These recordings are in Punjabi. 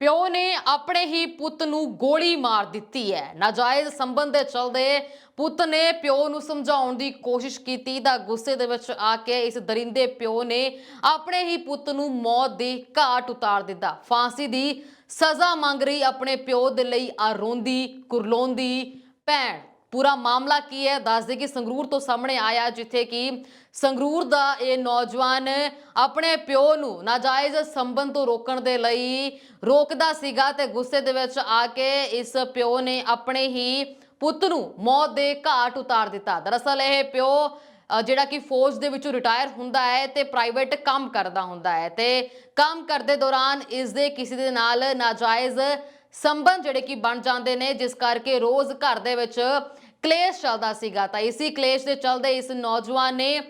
ਪਿਓ ਨੇ ਆਪਣੇ ਹੀ ਪੁੱਤ ਨੂੰ ਗੋਲੀ ਮਾਰ ਦਿੱਤੀ ਹੈ। ਨਾਜਾਇਜ਼ ਸੰਬੰਧ ਦੇ ਚਲਦੇ ਪੁੱਤ ਨੇ ਪਿਓ ਨੂੰ ਸਮਝਾਉਣ ਦੀ ਕੋਸ਼ਿਸ਼ ਕੀਤੀ ਤਾਂ ਗੁੱਸੇ ਦੇ ਵਿੱਚ ਆ ਕੇ ਇਸ ਦਰਿੰਦੇ ਪਿਓ ਨੇ ਆਪਣੇ ਹੀ ਪੁੱਤ ਨੂੰ ਮੌਤ ਦੀ ਘਾਟ ਉਤਾਰ ਦਿੱਤਾ। ਫਾਂਸੀ ਦੀ ਸਜ਼ਾ ਮੰਗ ਰਹੀ ਆਪਣੇ ਪਿਓ ਦੇ ਲਈ ਆ ਰੋਂਦੀ ਕੁਰਲੋਂਦੀ ਭੈਣ। ਪੂਰਾ ਮਾਮਲਾ ਕੀ ਹੈ? ਦੱਸਦੇ ਕਿ ਸੰਗਰੂਰ ਤੋਂ ਸਾਹਮਣੇ ਆਇਆ ਜਿੱਥੇ ਕਿ ਸੰਗਰੂਰ ਦਾ ਇਹ ਨੌਜਵਾਨ ਆਪਣੇ ਪਿਓ ਨੂੰ ਨਾਜਾਇਜ਼ ਸੰਬੰਧ ਤੋਂ ਰੋਕਣ ਦੇ ਲਈ ਰੋਕਦਾ ਸੀਗਾ ਤੇ ਗੁੱਸੇ ਦੇ ਵਿੱਚ ਆ ਕੇ ਇਸ ਪਿਓ ਨੇ ਆਪਣੇ ਹੀ ਪੁੱਤ ਨੂੰ ਮੌਤ ਦੇ ਘਾਟ ਉਤਾਰ ਦਿੱਤਾ। ਦਰਅਸਲ ਇਹ ਪਿਓ ਜਿਹੜਾ ਕਿ ਫੌਜ ਦੇ ਵਿੱਚੋਂ ਰਿਟਾਇਰ ਹੁੰਦਾ ਹੈ ਤੇ ਪ੍ਰਾਈਵੇਟ ਕੰਮ ਕਰਦਾ ਹੁੰਦਾ ਹੈ ਤੇ ਕੰਮ ਕਰਦੇ ਦੌਰਾਨ ਇਸ ਦੇ ਕਿਸੇ ਦੇ ਨਾਲ ਨਾਜਾਇਜ਼ ਸੰਬੰਧ ਜਿਹੜੇ ਕਿ ਬਣ ਜਾਂਦੇ ਨੇ, ਜਿਸ ਕਰਕੇ ਰੋਜ਼ ਘਰ ਦੇ ਵਿੱਚ ਕਲੇਸ਼ ਚੱਲਦਾ ਸੀਗਾ। ਤਾਂ ਇਸੇ ਕਲੇਸ਼ ਦੇ ਚੱਲਦੇ ਇਸ ਨੌਜਵਾਨ ਨੇ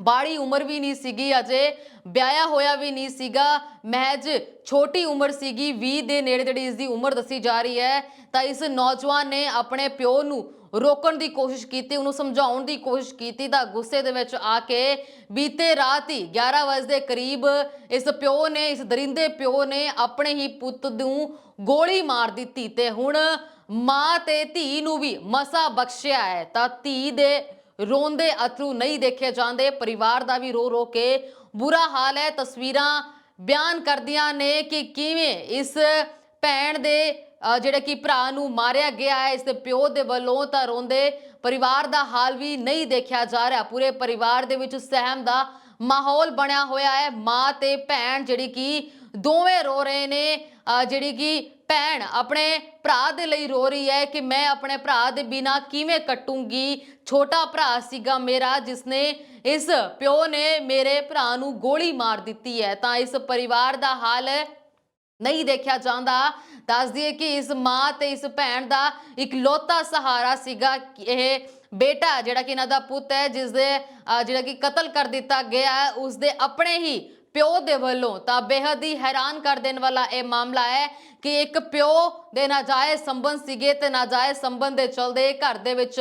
ਬਾੜੀ ਉਮਰ ਵੀ ਨਹੀਂ ਸੀਗੀ, ਅਜੇ ਵਿਆਹਿਆ ਹੋਇਆ ਵੀ ਨਹੀਂ ਸੀਗਾ, ਮਹਿਜ ਛੋਟੀ ਉਮਰ ਸੀਗੀ 20 ਦੇ ਨੇੜੇ ਜਿਹੜੀ ਇਸ ਦੀ ਉਮਰ ਦੱਸੀ ਜਾ ਰਹੀ ਹੈ। ਤਾਂ ਇਸ ਨੌਜਵਾਨ ਨੇ ਆਪਣੇ ਪਿਓ ਨੂੰ ਰੋਕਣ ਦੀ ਕੋਸ਼ਿਸ਼ ਕੀਤੀ, ਉਹਨੂੰ ਸਮਝਾਉਣ ਦੀ ਕੋਸ਼ਿਸ਼ ਕੀਤੀ ਤਾਂ ਗੁੱਸੇ ਦੇ ਵਿੱਚ ਆ ਕੇ ਬੀਤੇ ਰਾਤ ਹੀ 11 ਵਜੇ ਦੇ ਕਰੀਬ ਇਸ ਪਿਓ ਨੇ, ਇਸ ਦਰਿੰਦੇ ਪਿਓ ਨੇ ਆਪਣੇ ਹੀ ਪੁੱਤ ਨੂੰ ਗੋਲੀ ਮਾਰ ਦਿੱਤੀ ਤੇ ਹੁਣ ਮਾਂ ਤੇ ਧੀ ਨੂੰ ਵੀ ਮਸਾ ਬਖਸ਼ਿਆ ਹੈ। ਤਾਂ ਧੀ ਦੇ ਰੋਂਦੇ ਅਥਰੂ ਨਹੀਂ ਦੇਖੇ ਜਾਂਦੇ, ਪਰਿਵਾਰ ਦਾ ਵੀ ਰੋ ਰੋ ਕੇ ਬੁਰਾ ਹਾਲ ਹੈ। ਤਸਵੀਰਾਂ ਬਿਆਨ ਕਰਦੀਆਂ ਨੇ ਕਿ ਕਿਵੇਂ ਇਸ ਭੈਣ ਦੇ ਜਿਹੜੇ ਕਿ ਭਰਾ ਨੂੰ ਮਾਰਿਆ ਗਿਆ ਹੈ, ਇਸ ਦੇ ਪਿਓ ਦੇ ਵੱਲੋਂ ਤਾਂ ਰੋਂਦੇ ਪਰਿਵਾਰ ਦਾ ਹਾਲ ਵੀ ਨਹੀਂ ਦੇਖਿਆ ਜਾ ਰਿਹਾ। ਪੂਰੇ ਪਰਿਵਾਰ ਦੇ ਵਿੱਚ ਸਹਿਮ ਦਾ ਮਾਹੌਲ ਬਣਿਆ ਹੋਇਆ ਹੈ। ਮਾਂ ਤੇ ਭੈਣ ਜਿਹੜੀ ਕਿ ਦੋਵੇਂ ਰੋ ਰਹੇ ਨੇ ਜਿਹੜੀ ਕਿ ਭੈਣ ਆਪਣੇ ਭਰਾ ਦੇ ਲਈ ਰੋ ਰਹੀ ਹੈ ਕਿ ਮੈਂ ਆਪਣੇ ਭਰਾ ਦੇ ਬਿਨਾ ਕਿਵੇਂ ਕੱਟੂੰਗੀ? ਛੋਟਾ ਭਰਾ ਸੀਗਾ ਮੇਰਾ, ਜਿਸਨੇ ਇਸ ਪਿਓ ਨੇ ਮੇਰੇ ਭਰਾ ਨੂੰ ਗੋਲੀ ਮਾਰ ਦਿੱਤੀ ਹੈ। ਤਾਂ ਇਸ ਪਰਿਵਾਰ ਦਾ ਹਾਲ ਨਹੀਂ ਦੇਖਿਆ ਜਾਂਦਾ। ਦੱਸ ਦਈਏ ਕਿ ਇਸ ਮਾਂ ਤੇ ਇਸ ਭੈਣ ਦਾ ਇਕਲੌਤਾ ਸਹਾਰਾ ਸੀਗਾ ਕਿ ਇਹ ਬੇਟਾ ਜਿਹੜਾ ਕਿ ਇਹਨਾਂ ਦਾ ਪੁੱਤ ਹੈ, ਜਿਸ ਦੇ ਜਿਹੜਾ ਕਿ ਕਤਲ ਕਰ ਦਿੱਤਾ ਗਿਆ ਹੈ, ਉਸ ਦੇ ਆਪਣੇ ਹੀ ਪਿਓ ਦੇ ਵੱਲੋਂ ਤਾਂ ਬੇਹੱਦ ਹੀ ਹੈਰਾਨ ਕਰ ਦੇਣ ਵਾਲਾ ਇਹ ਮਾਮਲਾ ਹੈ ਕਿ ਇੱਕ ਪਿਓ ਦੇ ਨਾਜਾਇਜ਼ ਸੰਬੰਧ ਸੀਗੇ ਤੇ ਨਾਜਾਇਜ਼ ਸੰਬੰਧ ਦੇ ਚਲਦੇ ਘਰ ਦੇ ਵਿੱਚ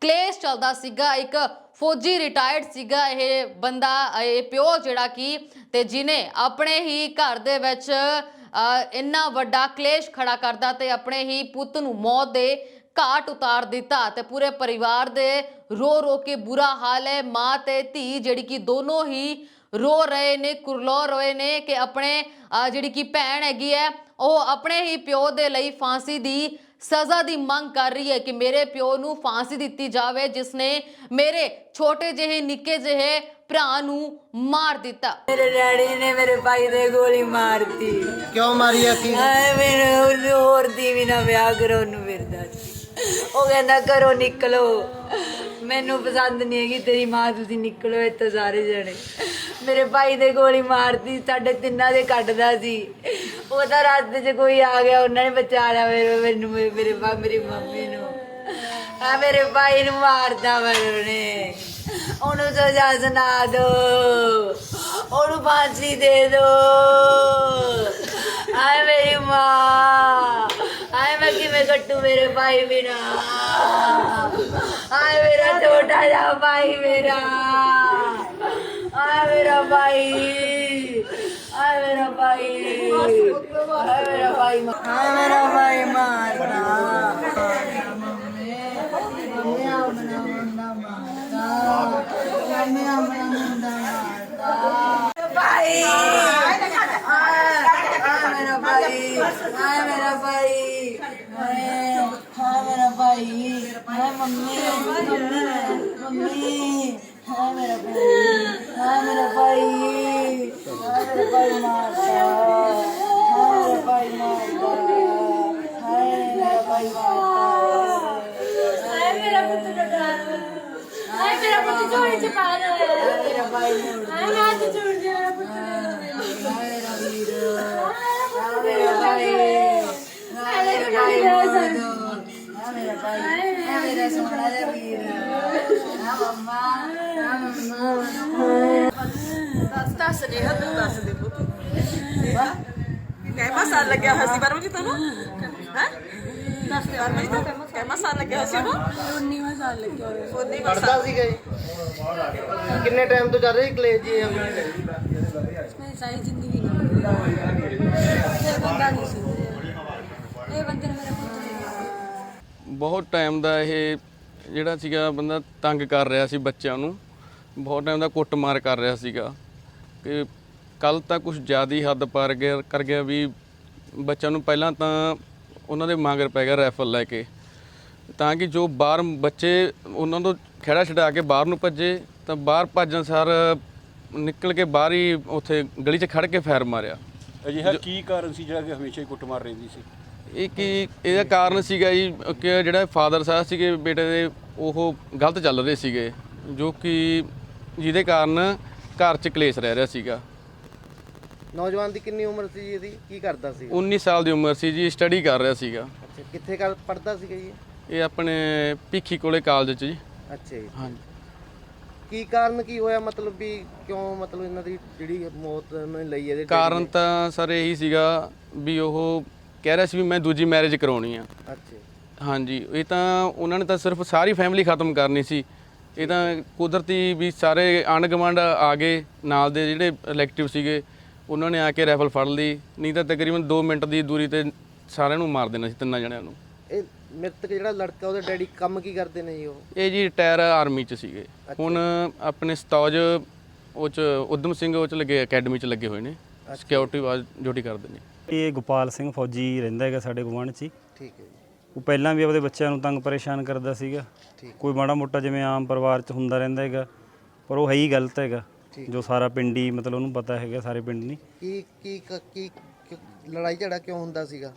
ਕਲੇਸ਼ ਚੱਲਦਾ ਸੀਗਾ। ਇੱਕ ਫੌਜੀ ਰਿਟਾਇਰਡ ਸੀਗਾ ਇਹ ਬੰਦਾ, ਇਹ ਪਿਓ ਜਿਹੜਾ ਕਿ ਤੇ ਜਿਨੇ ਆਪਣੇ ਹੀ ਘਰ ਦੇ ਵਿੱਚ ਇੰਨਾ ਵੱਡਾ ਕਲੇਸ਼ ਖੜਾ ਕਰਦਾ ਤੇ ਆਪਣੇ ਹੀ ਪੁੱਤ ਨੂੰ ਮੌਤ ਦੇ ਘਾਟ ਉਤਾਰ ਦਿੱਤਾ ਤੇ ਪੂਰੇ ਪਰਿਵਾਰ ਦੇ ਰੋ ਰੋ ਕੇ ਬੁਰਾ ਹਾਲ ਹੈ। ਮਾਂ ਤੇ ਧੀ ਜਿਹੜੀ ਕਿ ਦੋਨੋਂ ਹੀ ਰੋ ਰਹੇ ਨੇ ਕੁਰਲੋ ਰਹੇ ਨੇ ਕਿ ਆਪਣੇ ਅ, ਜਿਹੜੀ ਕਿ ਭੈਣ ਹੈਗੀ ਹੈ ਉਹ ਆਪਣੇ ਹੀ ਪਿਓ ਦੇ ਲਈ ਫਾਂਸੀ ਦੀ ਸਜ਼ਾ ਦੀ ਮੰਗ ਕਰ ਰਹੀ ਹੈ ਕਿ ਮੇਰੇ ਪਿਓ ਨੂੰ ਫਾਂਸੀ ਦਿੱਤੀ ਜਾਵੇ ਜਿਸ ਨੇ ਮੇਰੇ ਛੋਟੇ ਜਿਹੇ ਨਿੱਕੇ ਜਿਹੇ ਭਰਾ ਨੂੰ ਮਾਰ ਦਿੱਤਾ। ਮੇਰੇ ਡੈਡੀ ਨੇ ਮੇਰੇ ਭਾਈ ਦੇ ਗੋਲੀ ਮਾਰਤੀ ਕਿਉਂ ਮਾਰੀ ਆ ਕੀ? ਆਏ ਮੇਰੇ ਉਹਨੂੰ ਹੋਰ ਦੀ ਵੀ ਨਾ ਵਿਆਹ ਕਰੋ ਉਹਨੂੰ ਫਿਰਦਾ ਸੀ। ਉਹ ਕਹਿੰਦਾ ਕਰੋ ਨਿਕਲੋ। ਮੈਨੂੰ ਪਸੰਦ ਨਹੀਂ ਹੈਗੀ ਤੇਰੀ ਮਾਂ ਤੁਸੀਂ ਨਿਕਲੋ ਇੱਥੇ ਸਾਰੇ ਜਣੇ। ਮੇਰੇ ਭਾਈ ਦੇ ਗੋਲੀ ਮਾਰਤੀ ਸਾਡੇ ਤਿੰਨਾਂ ਦੇ ਕੱਢਦਾ ਸੀ। ਉਹ ਤਾਂ ਰਸਤੇ 'ਚ ਕੋਈ ਆ ਗਿਆ, ਉਹਨਾਂ ਨੇ ਬਚਾ ਲਿਆ ਮੇਰੇ, ਮੈਨੂੰ, ਮੇਰੇ ਬਾ ਮੇਰੀ ਮੰਮੀ ਨੂੰ। ਆ ਮੇਰੇ ਭਾਈ ਨੂੰ ਮਾਰਦਾ ਮੈਨੇ ਉਹਨੂੰ। ਸਜ਼ਾ ਸੁਣਾ ਦੋ। ਉਹਨੂੰ ਫਾਂਸੀ ਦੇ ਦੋ। ਆਏ ਮੇਰੀ ਮਾਂ। ਆਏ ਮੈਂ ਕਿਵੇਂ ਕੱਟੂ ਮੇਰੇ ਭਾਈ ਬਿਨਾ। ਆਏ ਮੇਰਾ ਛੋਟਾ ਜਿਹਾ ਭਾਈ ਮੇਰਾ। ਆਏ ਮੇਰਾ ਭਾਈ। ਆਏ ਮੇਰਾ ਭਾਈ। ਮੇਰਾ ਭਾਈ ਆਏ ਮੇਰਾ ਭਾਈ ਮਾਰਨਾ ਮੰਮੀ ਆਪਣਾ ਮੁੰਡਾ ਮਾਰਦਾ ਮੰਮੀ ਆਪਣਾ ਮੁੰਡਾ ਮਾਰਦਾ ਭਾਈ ਆ ਮੇਰਾ ਭਾਈ ਆ ਮੇਰਾ ਭਾਈ ਹਾਂ ਮੇਰਾ ਭਾਈ ਹਾਏ ਮੰਮੀ ਮੰਮੀ ਮੰਮੀ ਹਾਂ ਮੇਰਾ ਭਾਈ ਹਾਂ ਮੇਰਾ ਭਾਈ ਹਾਂ ਮੇਰਾ ਭਾਈ ਮਾਰਦਾ ਦੱਸ ਦੱਸ ਦੇ। ਤੂੰ ਦੱਸ ਦੇ ਪੁੱਤ ਕਹਿਮਾ ਸਾਲ ਲੱਗਿਆ ਹੋਇਆ ਸੀ ਪਰਮ ਜੀ ਤੁਹਾਨੂੰ ਹੈ ਦੱਸ ਦੇ ਜੀ ਤਾਂ ਕਹਿਮਾ ਸਾਲ ਲੱਗਿਆ ਹੋਇਆ ਸੀ ਉਹਨੂੰ 19ਵਾਂ ਸਾਲ ਲੱਗਿਆ ਹੋਇਆ? 19ਵਾਂ ਪੜਦਾ ਸਾਲ। ਸੀਗਾ ਜੀ ਕਿੰਨੇ ਟਾਈਮ ਤੋਂ ਚੱਲ ਰਹੀ ਕਲੇਜ ਜੀ ਇਹ? ਬਹੁਤ ਟਾਈਮ ਦਾ ਇਹ ਜਿਹੜਾ ਸੀਗਾ ਬੰਦਾ ਤੰਗ ਕਰ ਰਿਹਾ ਸੀ ਬੱਚਿਆਂ ਨੂੰ। ਬਹੁਤ ਟਾਈਮ ਦਾ ਕੁੱਟਮਾਰ ਕਰ ਰਿਹਾ ਸੀਗਾ। ਕਿ ਕੱਲ ਤਾਂ ਕੁਝ ਜ਼ਿਆਦਾ ਹੱਦ ਪਾਰ ਗਿਆ ਕਰ ਗਿਆ ਵੀ ਬੱਚਿਆਂ ਨੂੰ ਪਹਿਲਾਂ ਤਾਂ ਉਹਨਾਂ ਦੇ ਮਾਂਗਰ ਪੈ ਗਿਆ ਰੈਫਲ ਲੈ ਕੇ। ਤਾਂ ਕਿ ਜੋ ਬਾਹਰ ਬੱਚੇ ਉਹਨਾਂ ਤੋਂ ਖੇੜਾ ਛਡਾ ਕੇ ਬਾਹਰ ਨੂੰ ਭੱਜੇ ਤਾਂ ਬਾਹਰ ਭੱਜਣ ਸਾਰ ਨਿਕਲ ਕੇ ਬਾਹਰ ਹੀ ਉੱਥੇ ਗਲੀ 'ਚ ਖੜ ਕੇ ਫਾਇਰ ਮਾਰਿਆ। ਅਜਿਹਾ ਕੀ ਕਾਰਨ ਸੀ ਜਿਹੜਾ ਕਿ ਹਮੇਸ਼ਾ ਹੀ ਕੁੱਟਮਾਰ ਰਹਿੰਦੀ ਸੀ? ਇਹ ਕੀ ਇਹਦਾ ਕਾਰਨ ਸੀਗਾ ਜੀ ਕਿ ਜਿਹੜਾ ਫਾਦਰ ਸਾਹਿਬ ਸੀਗੇ ਬੇਟੇ ਦੇ ਉਹ ਗਲਤ ਚੱਲ ਰਹੇ ਸੀਗੇ ਜੋ ਕਿ ਜਿਹਦੇ ਕਾਰਨ ਘਰ 'ਚ ਕਲੇਸ਼ ਰਹਿ ਰਿਹਾ ਸੀਗਾ। ਨੌਜਵਾਨ ਦੀ ਕਿੰਨੀ ਉਮਰ ਸੀ ਜੀ ਇਹਦੀ? ਕੀ ਕਰਦਾ ਸੀ? 19 ਸਾਲ ਦੀ ਉਮਰ ਸੀ ਜੀ ਸਟੱਡੀ ਕਰ ਰਿਹਾ ਸੀਗਾ। ਅੱਛਾ ਕਿੱਥੇ ਕਰ ਪੜਦਾ ਸੀਗਾ ਜੀ? ਇਹ ਆਪਣੇ ਭਿੱਖੀ ਕੋਲੇ ਕਾਲਜ 'ਚ ਜੀ। ਅੱਛਾ ਜੀ। ਹਾਂਜੀ। ਕੀ ਕਾਰਨ ਕੀ ਹੋਇਆ? ਮਤਲਬ ਵੀ ਕਿਉਂ ਮਤਲਬ ਇਹਨਾਂ ਦੀ ਜਿਹੜੀ ਮੌਤ ਨੇ ਲਈ ਇਹਦੇ ਕਾਰਨ ਤਾਂ ਸਰ ਇਹੀ ਸੀਗਾ ਵੀ ਉਹ ਕਹਿ ਰਿਹਾ ਸੀ ਵੀ ਮੈਂ ਦੂਜੀ ਮੈਰਿਜ ਕਰਾਉਣੀ ਆ। ਅੱਛਾ ਜੀ। ਹਾਂਜੀ ਇਹ ਤਾਂ ਉਹਨਾਂ ਨੇ ਤਾਂ ਸਿਰਫ ਸਾਰੀ ਫੈਮਿਲੀ ਖਤਮ ਕਰਨੀ ਸੀ। ਇਹ ਤਾਂ ਕੁਦਰਤੀ ਵੀ ਸਾਰੇ ਆਂਢ ਗੁਆਂਢ ਆ ਗਏ ਨਾਲ ਦੇ ਜਿਹੜੇ ਇਲੈਕਟਿਵ ਸੀਗੇ ਉਹਨਾਂ ਨੇ ਆ ਕੇ ਰਾਈਫਲ ਫੜ ਲਈ। ਨਹੀਂ ਤਾਂ ਤਕਰੀਬਨ 2 ਮਿੰਟ ਦੀ ਦੂਰੀ ਤੇ ਸਾਰਿਆਂ ਨੂੰ ਮਾਰ ਦੇਣਾ ਸੀ ਤਿੰਨਾਂ ਜਣਿਆਂ ਨੂੰ। ਇਹ ਮ੍ਰਿਤਕ ਜਿਹੜਾ ਲੜਕਾ ਉਹਦੇ ਡੈਡੀ ਕੰਮ ਕੀ ਕਰਦੇ ਨੇ ਜੀ ਉਹ? ਇਹ ਜੀ ਰਿਟਾਇਰ ਆਰਮੀ ਚ ਸੀਗੇ। ਹੁਣ ਆਪਣੇ ਸਤੌਜ ਉਹ ਚ ਉਦਮ ਸਿੰਘ ਉਹ ਚ ਲੱਗੇ ਅਕੈਡਮੀ ਚ ਲੱਗੇ ਹੋਏ ਨੇ। ਸਿਕਿਉਰਿਟੀ ਵਾਜ ਡਿਊਟੀ ਕਰਦੇ ਨੇ। ਇਹ ਗੋਪਾਲ ਸਿੰਘ ਫੌਜੀ ਰਹਿੰਦਾ ਹੈਗਾ ਸਾਡੇ ਗੁਆਂਢ 'ਚ ਹੀ। ਠੀਕ ਹੈ ਜੀ। ਉਹ ਪਹਿਲਾਂ ਵੀ ਆਪਦੇ ਬੱਚਿਆਂ ਨੂੰ ਤੰਗ ਪਰੇਸ਼ਾਨ ਕਰਦਾ ਸੀਗਾ। ਕੋਈ ਮਾੜਾ ਮੋਟਾ ਜਿਵੇਂ ਆਮ ਪਰਿਵਾਰ 'ਚ ਹੁੰਦਾ ਰਹਿੰਦਾ ਹੈਗਾ ਪਰ ਉਹ ਹੈ ਹੀ ਗਲਤ ਹੈਗਾ। ਜੋ ਸਾਰਾ ਪਿੰਡ ਹੀ ਮਤਲਬ ਉਹਨੂੰ ਪਤਾ ਹੈਗਾ ਸਾਰੇ ਪਿੰਡ ਨੂੰ ਕੀ ਕੀ ਕ- ਕੀ ਕੀ- ਲੜਾਈ ਝੜਾ ਕਿਉਂ ਹੁੰਦਾ ਸੀਗਾ?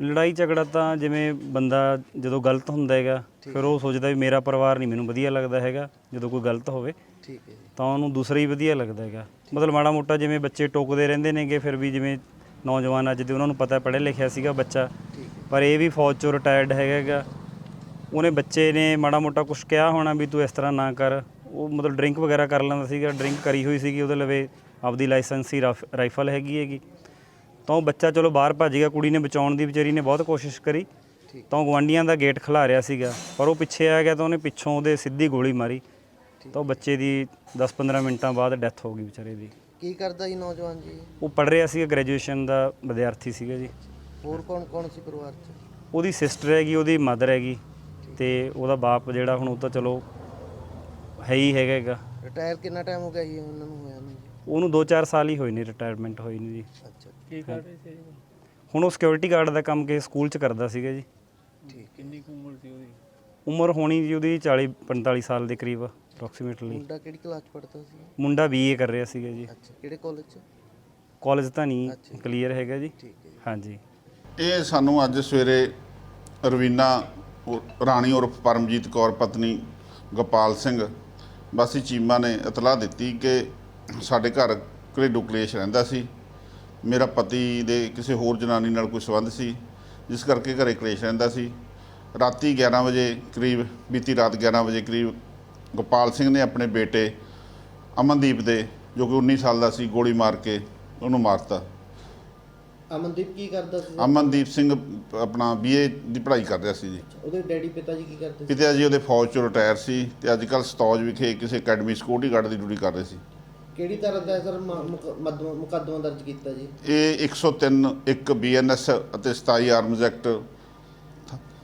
ਲੜਾਈ ਝਗੜਾ ਤਾਂ ਜਿਵੇਂ ਬੰਦਾ ਜਦੋਂ ਗਲਤ ਹੁੰਦਾ ਹੈਗਾ ਫਿਰ ਉਹ ਸੋਚਦਾ ਵੀ ਮੇਰਾ ਪਰਿਵਾਰ ਨਹੀਂ ਮੈਨੂੰ ਵਧੀਆ ਲੱਗਦਾ ਹੈਗਾ ਜਦੋਂ ਕੋਈ ਗਲਤ ਹੋਵੇ। ਠੀਕ ਹੈ ਜੀ। ਤਾਂ ਉਹਨੂੰ ਦੂਸਰਾ ਹੀ ਵਧੀਆ ਲੱਗਦਾ ਹੈਗਾ। ਮਤਲਬ ਮਾੜਾ ਮੋਟਾ ਜਿਵੇਂ ਬੱਚੇ ਟੋਕਦੇ ਰਹਿੰਦੇ ਨੇਗੇ ਫਿਰ ਵੀ ਜਿਵੇਂ ਨੌਜਵਾਨ ਅੱਜ ਦੇ ਉਹਨਾਂ ਨੂੰ ਪਤਾ ਪੜ੍ਹਿਆ ਲਿਖਿਆ ਸੀਗਾ ਬੱਚਾ। ਪਰ ਇਹ ਵੀ ਫੌਜ ਚੋਂ ਰਿਟਾਇਰਡ ਹੈਗਾ ਉਹਨੇ ਬੱਚੇ ਨੇ ਮਾੜਾ ਮੋਟਾ ਕੁਝ ਕਿਹਾ ਹੋਣਾ ਵੀ ਤੂੰ ਇਸ ਤਰ੍ਹਾਂ ਨਾ ਕਰ। ਉਹ ਮਤਲਬ ਡਰਿੰਕ ਵਗੈਰਾ ਕਰ ਲੈਂਦਾ ਸੀਗਾ ਡਰਿੰਕ ਕਰੀ ਹੋਈ ਸੀਗੀ ਉਹਦੇ ਲਵੇ ਆਪਦੀ ਲਾਇਸੈਂਸੀ ਰਾਈਫਲ ਹੈਗੀ ਹੈਗੀ। ਤਾਂ ਉਹ ਬੱਚਾ ਚਲੋ ਬਾਹਰ ਭੱਜ ਗਿਆ ਕੁੜੀ ਨੇ ਬਚਾਉਣ ਦੀ ਵਿਚਾਰੀ ਨੇ ਬਹੁਤ ਕੋਸ਼ਿਸ਼ ਕਰੀ। ਤਾਂ ਗਵਾਂਡੀਆਂ ਦਾ ਗੇਟ ਖਿਲਾ ਰਿਹਾ ਸੀਗਾ ਪਰ ਉਹ ਪਿੱਛੇ ਆ ਗਿਆ ਤਾਂ ਉਹਨੇ ਪਿੱਛੋਂ ਉਹਦੇ ਸਿੱਧੀ ਗੋਲੀ ਮਾਰੀ। ਤਾਂ ਉਹ ਬੱਚੇ ਦੀ 10-15 ਮਿੰਟਾਂ ਬਾਅਦ ਡੈਥ ਹੋ ਗਈ ਵਿਚਾਰੇ ਦੀ। ਕੀ ਕਰਦਾ ਜੀ ਨੌਜਵਾਨ ਜੀ? ਉਹ ਪੜ ਰਿਹਾ ਸੀਗਾ ਗ੍ਰੈਜੂਏਸ਼ਨ ਦਾ ਵਿਦਿਆਰਥੀ ਸੀਗਾ ਜੀ। ਹੋਰ ਕੌਣ ਕੌਣ ਸੀ ਪਰਿਵਾਰ 'ਚ? ਉਹਦੀ ਸਿਸਟਰ ਹੈਗੀ ਉਹਦੀ ਮਦਰ ਹੈਗੀ ਤੇ ਉਹਦਾ ਬਾਪ ਜਿਹੜਾ ਹੁਣ ਉਹ ਤਾਂ ਚਲੋ ਹੈ ਹੀ ਹੈਗਾ ਹੈਗਾ। ਰਿਟਾਇਰ ਕਿੰਨਾ ਟਾਈਮ ਹੋ ਗਿਆ ਜੀ ਉਹਨਾਂ ਨੂੰ ਹੋਇਆ ਨੂੰ? ਜੀ ਉਹਨੂੰ 2-4 ਸਾਲ ਹੀ ਹੋਏ ਨੇ ਰਿਟਾਇਰਮੈਂਟ ਹੋਈ ਨੂੰ ਜੀ। ਅੱਛਾ। ਕੀ ਕਰਦੇ ਸੀ? ਹੁਣ ਉਹ ਸਿਕਿਉਰਿਟੀ ਗਾਰਡ ਦਾ ਕੰਮ ਕੇ ਸਕੂਲ 'ਚ ਕਰਦਾ ਸੀਗਾ ਜੀ। ਠੀਕ ਕਿੰਨੀ ਕੁ ਉਮਰ ਸੀ ਉਹਦੀ? ਉਮਰ ਹੋਣੀ ਜੀ ਉਹਦੀ 40-45 ਸਾਲ ਦੇ ਕਰੀਬ ਅਪਰੋਕਸੀਮੇਟਲੀ ਮੁੰਡਾ ਕਿਹੜੀ ਕਲਾਸ ਪੜਦਾ ਸੀ? ਮੁੰਡਾ ਬੀਏ ਕਰ ਰਿਹਾ ਸੀਗਾ ਜੀ। ਅੱਛਾ ਕਿਹੜੇ ਕਾਲਜ 'ਚ? ਕਾਲਜ ਤਾਂ ਨਹੀਂ ਕਲੀਅਰ ਹੈਗਾ ਜੀ। ਠੀਕ ਹੈ ਜੀ। ਹਾਂਜੀ। ਇਹ ਸਾਨੂੰ ਅੱਜ ਸਵੇਰੇ ਰਵੀਨਾ ਉਰ- ਰਾਣੀ ਉਰਫ ਪਰਮਜੀਤ ਕੌਰ ਪਤਨੀ ਗੋਪਾਲ ਸਿੰਘ ਵਾਸੀ ਚੀਮਾ ਨੇ ਇਤਲਾਹ ਦਿੱਤੀ ਕਿ ਸਾਡੇ ਘਰ ਘਰੇਲੂ ਕਲੇਸ਼ ਰਹਿੰਦਾ ਸੀ। ਮੇਰਾ ਪਤੀ ਦੇ ਕਿਸੇ ਹੋਰ ਜਨਾਨੀ ਨਾਲ ਕੋਈ ਸੰਬੰਧ ਸੀ, ਜਿਸ ਕਰਕੇ ਘਰੇ ਕਲੇਸ਼ ਰਹਿੰਦਾ ਸੀ। ਰਾਤੀ 11 ਵਜੇ ਕਰੀਬ, ਬੀਤੀ ਰਾਤ 11 ਵਜੇ ਕਰੀਬ ਗੋਪਾਲ ਸਿੰਘ ਨੇ ਆਪਣੇ ਬੇਟੇ ਅਮਨਦੀਪ ਦੇ, ਜੋ ਕਿ 19 ਸਾਲ ਦਾ ਸੀ, ਗੋਲੀ ਮਾਰ ਕੇ ਉਹਨੂੰ ਮਾਰਤਾ। ਅਮਨਦੀਪ ਕੀ ਕਰਦਾ ਸੀ? ਅਮਨਦੀਪ ਸਿੰਘ ਆਪਣਾ ਬੀਏ ਦੀ ਪੜ੍ਹਾਈ ਕਰ ਰਿਹਾ ਸੀ ਜੀ। ਉਹਦੇ ਡੈਡੀ ਪਿਤਾ ਜੀ ਕੀ ਕਰਦੇ ਸੀ? ਪਿਤਾ ਜੀ ਉਹਦੇ ਫੌਜ ਚੋਂ ਰਿਟਾਇਰ ਸੀ ਤੇ ਅੱਜ ਕੱਲ੍ਹ ਸਤੌਜ ਵਿਖੇ ਕਿਸੇ ਅਕੈਡਮੀ ਸਿਕਿਉਰਿਟੀ ਗਾਰਡ ਦੀ ਡਿਊਟੀ ਕਰ ਰਹੇ ਸੀ। ਕਿਹੜੀ ਤਰ੍ਹਾਂ ਦਾ ਸਰ ਮੁਕੱਦਮਾ ਦਰਜ ਕੀਤਾ ਜੀ? ਇਹ 103 ਇੱਕ ਬੀਐਨਐਸ ਅਤੇ 27 ਆਰਮਜ਼ ਐਕਟ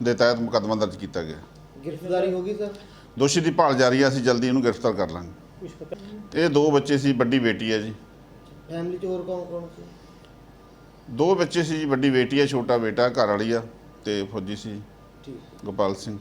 ਦੇ ਤਹਿਤ ਮੁਕੱਦਮਾ ਦਰਜ ਕੀਤਾ ਗਿਆ। ਗ੍ਰਿਫਤਾਰੀ ਹੋ ਗਈ ਸਰ? ਦੋਸ਼ੀ ਦੀ ਭਾਲ ਜਾਰੀ ਹੈ ਅਸੀਂ ਜਲਦੀ ਇਹਨੂੰ ਗ੍ਰਿਫਤਾਰ ਕਰ ਲਾਂਗੇ। ਇਹ ਦੋ ਬੱਚੇ ਸੀ ਵੱਡੀ ਬੇਟੀ ਹੈ ਜੀ। ਫੈਮਿਲੀ 'ਚ ਹੋਰ ਕੌਣ ਕੌਣ ਸੀ? ਦੋ ਬੱਚੇ ਸੀ ਜੀ ਵੱਡੀ ਬੇਟੀ ਹੈ ਛੋਟਾ ਬੇਟਾ ਘਰ ਵਾਲੀ ਆ ਤੇ ਫੌਜੀ ਸੀ ਠੀਕ। ਗੋਪਾਲ ਸਿੰਘ।